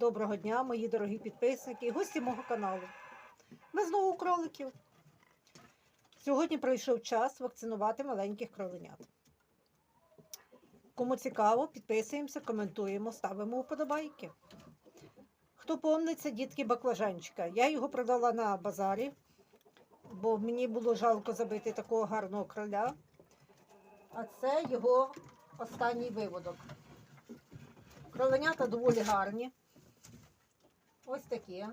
Доброго дня, мої дорогі підписники і гості мого каналу. Ми знову у кроликів. Сьогодні прийшов час вакцинувати маленьких кроленят. Кому цікаво, підписуємося, коментуємо, ставимо вподобайки. Хто помниться, дітки баклажанчика. Я його продала на базарі, бо мені було жалко забити такого гарного кроля. А це його останній виводок. Кроленята доволі гарні. Ось такі.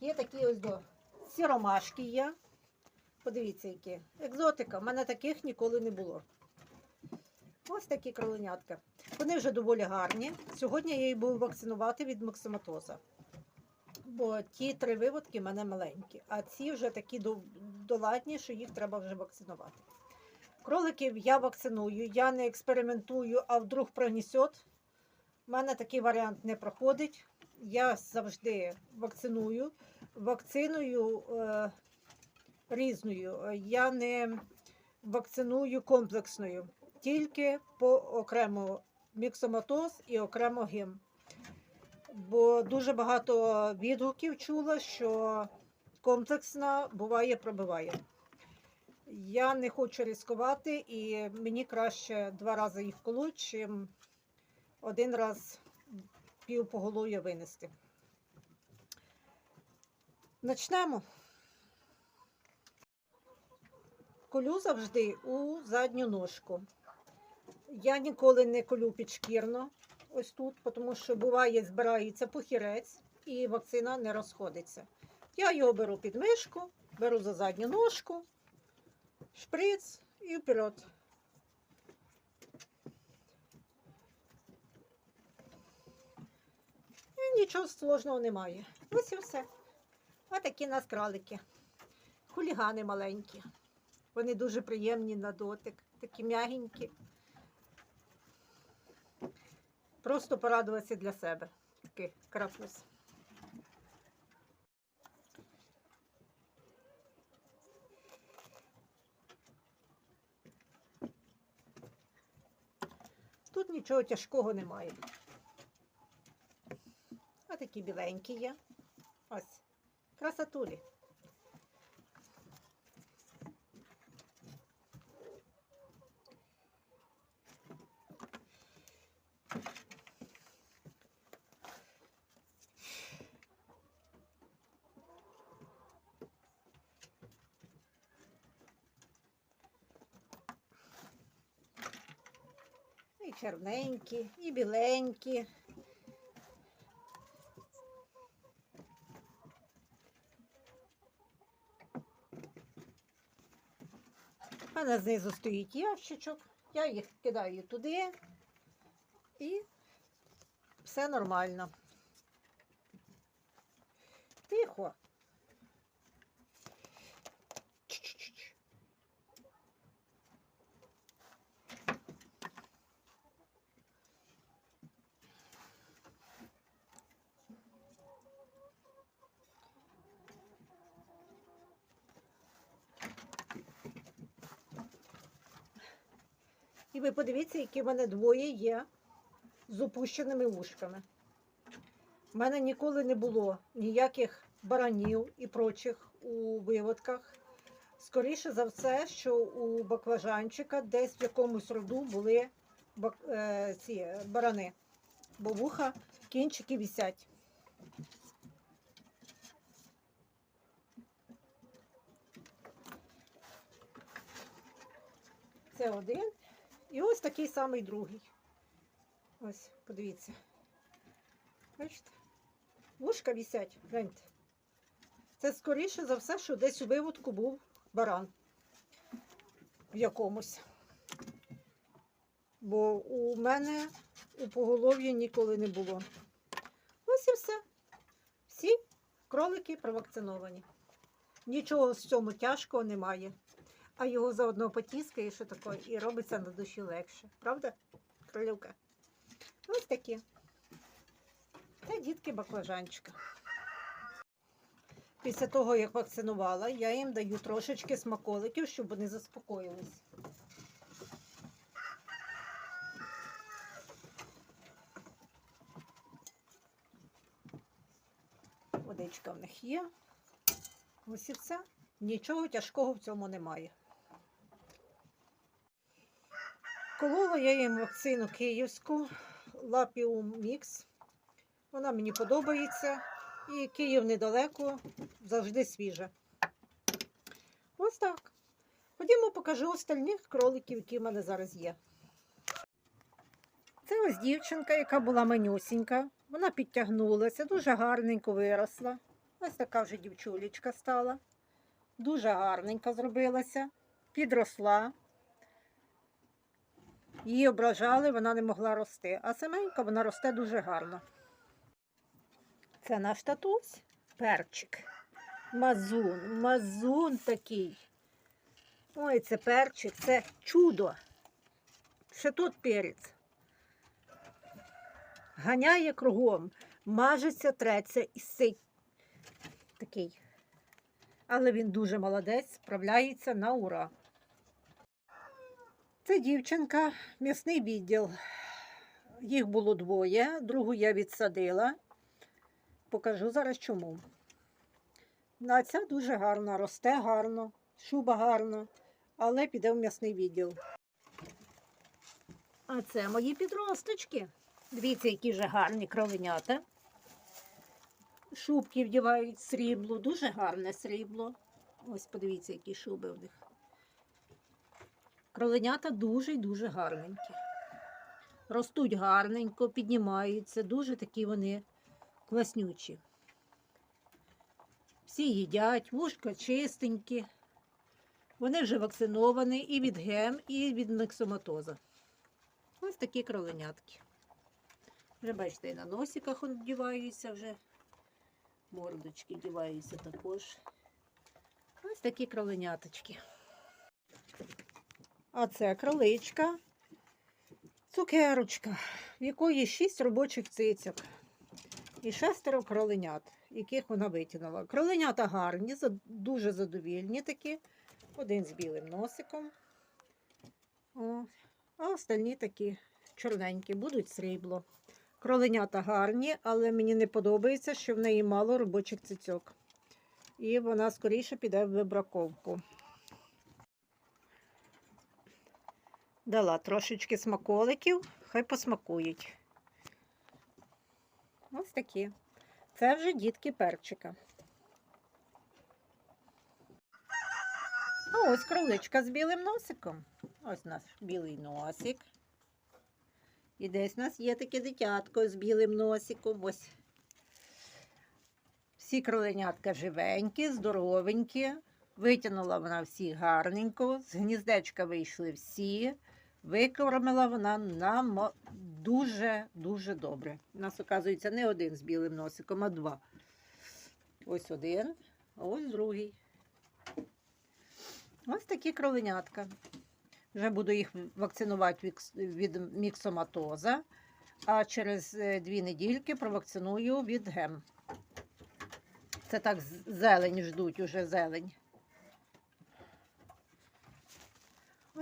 Є такі ось до сіромашки є. Подивіться, які. Екзотика. У мене таких ніколи не було. Ось такі кроленятка. Вони вже доволі гарні. Сьогодні я їх буду вакцинувати від максиматоза. Бо ті три виводки в мене маленькі, а ці вже такі доладні, що їх треба вже вакцинувати. Кроликів я вакциную, я не експериментую, а вдруг пронесет. У мене такий варіант не проходить. Я завжди вакциную. Вакциною е, різною. Я не вакциную комплексною, тільки по окремо міксоматоз і окремо гем. Бо дуже багато відгуків чула, що комплексна буває пробиває. Я не хочу ризикувати, і мені краще два рази їх колоть, чим один раз пів поголов'я винести. Начнемо. Колю завжди у задню ножку. Я ніколи не колю підшкірно, ось тут, тому що буває, збирається похірець і вакцина не розходиться. Я його беру під мишку, беру за задню ножку, шприц і вперед. І нічого сложного немає. Ось і все. Ось такі нас кралики. Хулігани маленькі. Вони дуже приємні на дотик, такі м'ягенькі. Просто порадуватися для себе. Такий крапуз. Тут нічого тяжкого немає. Такі біленькі є. Ось. Красотулі. І чорненькі, і біленькі. Мене знизу стоїть ящичок, я їх кидаю туди і все нормально. Тихо. І ви подивіться, які в мене двоє є з опущеними вушками. У мене ніколи не було ніяких баранів і прочих у виводках. Скоріше за все, що у баклажанчика десь в якомусь роду були бак, е, ці барани, бо вуха кінчики вісять. Це один. І ось такий самий другий. Ось, подивіться. Бачите? Вушка вісять, гляньте. Це скоріше за все, що десь у виводку був баран в якомусь. Бо у мене у поголов'ї ніколи не було. Ось і все. Всі кролики провакциновані. Нічого з цьому тяжкого немає. А його заодно потіскає, що таке, і робиться на душі легше. Правда, кролюка? Ось такі. Це дітки баклажанчика. Після того, як вакцинувала, я їм даю трошечки смаколиків, щоб вони заспокоїлись. Водичка в них є. Ось і все. Нічого тяжкого в цьому немає. Колола я їм вакцину київську Лапіум Мікс. Вона мені подобається. І Київ недалеко, завжди свіже. Ось так. Ходімо, покажу остальних кроликів, які в мене зараз є. Це ось дівчинка, яка була менюсінька. Вона підтягнулася, дуже гарненько виросла. Ось така вже дівчулечка стала. Дуже гарненько зробилася, підросла. Її ображали, вона не могла рости. А саменька вона росте дуже гарно. Це наш татусь, перчик. Мазун, мазун такий. Ой, це перчик, це чудо. Ще тут перець. Ганяє кругом, мажеться, треться і сить. Такий. Але він дуже молодець, справляється на ура. Це дівчинка, м'ясний відділ. Їх було двоє, другу я відсадила. Покажу зараз чому. А ця дуже гарно, росте гарно, шуба гарно, але піде в м'ясний відділ. А це мої підросточки. Дивіться, які вже гарні кроленята. Шубки вдівають срібло, дуже гарне срібло. Ось подивіться, які шуби в них. Кроленята дуже й дуже гарненькі. Ростуть гарненько, піднімаються, дуже такі вони класнючі. Всі їдять, вушка чистенькі. Вони вже вакциновані і від гем, і від миксоматоза. Ось такі кроленятки. Вже бачите, і на носиках он вдіваються вже. Мордочки вдіваються також. Ось такі кроленяточки. А це кроличка, цукерочка, в якої шість робочих цицьок і шестеро кроленят, яких вона витягнула. Кроленята гарні, дуже задовільні такі. Один з білим носиком. О, а остальні такі чорненькі, будуть срібло. Кроленята гарні, але мені не подобається, що в неї мало робочих цицьок. І вона скоріше піде в вибраковку. Дала трошечки смаколиків, хай посмакують. Ось такі. Це вже дітки перчика. А ось кроличка з білим носиком. Ось наш білий носик. І десь у нас є таке дитятко з білим носиком. Ось. Всі кроленятка живенькі, здоровенькі. Витягнула вона всіх гарненько. З гніздечка вийшли всі. Викормила вона нам дуже-дуже добре. У нас, оказується, не один з білим носиком, а два. Ось один, а ось другий. Ось такі кроленятка. Вже буду їх вакцинувати від- від міксоматоза, а через е, дві недільки провакциную від гем. Це так зелень ждуть, уже зелень.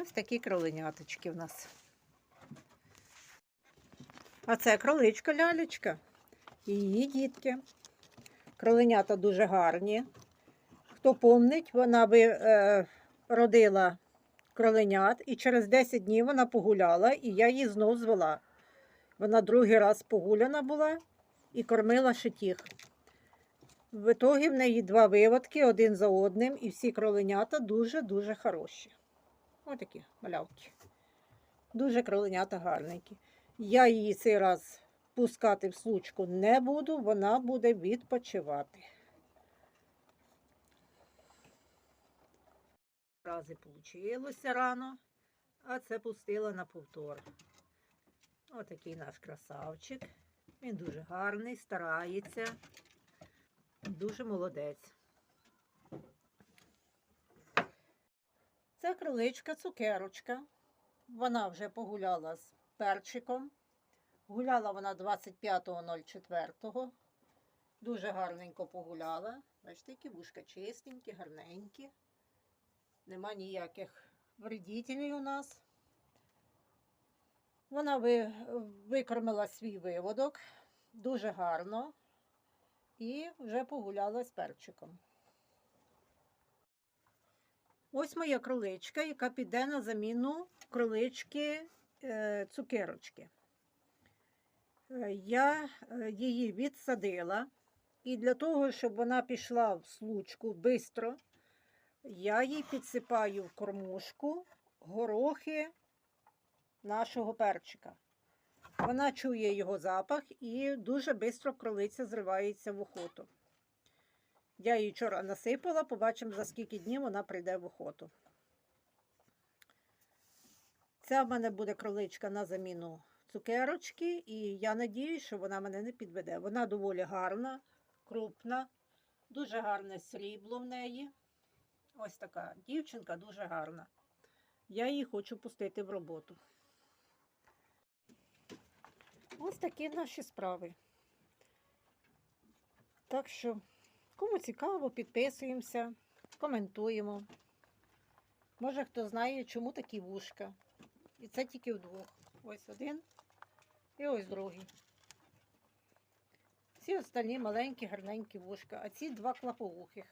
Ось такі кроленяточки в нас. А це кроличка лялечка. І її дітки. Кроленята дуже гарні. Хто помнить, вона би е, родила кроленят, і через 10 днів вона погуляла, і я її знов звела. Вона другий раз погуляна була і кормила тих. В ітогі в неї два виводки один за одним, і всі кроленята дуже-дуже хороші. Ось такі малявки. Дуже кроленята гарненькі. Я її цей раз пускати в случку не буду, вона буде відпочивати. Рази вийшло рано, а це пустила на повтор. Отакий наш красавчик. Він дуже гарний, старається, дуже молодець. Це криличка цукерочка. Вона вже погуляла з перчиком. Гуляла вона 25.04. Дуже гарненько погуляла. Бачите, які вушка чистенькі, гарненькі. Нема ніяких вредителів у нас. Вона ви, викормила свій виводок дуже гарно. і вже погуляла з перчиком. Ось моя кроличка, яка піде на заміну кролички е, цукерочки. Е, Я е, її відсадила, і для того, щоб вона пішла в случку швидко, я їй підсипаю в кормушку горохи нашого перчика. Вона чує його запах і дуже швидко кролиця зривається в охоту. Я її вчора насипала, побачимо, за скільки днів вона прийде в охоту. Ця в мене буде кроличка на заміну цукерочки, і я надіюсь, що вона мене не підведе. Вона доволі гарна, крупна, дуже гарне срібло в неї. Ось така дівчинка дуже гарна. Я її хочу пустити в роботу. Ось такі наші справи. Так що, кому цікаво, підписуємося, коментуємо. Може, хто знає, чому такі вушка. І це тільки вдвох. Ось один і ось другий. Всі остальні маленькі, гарненькі вушка, а ці два клаповухих.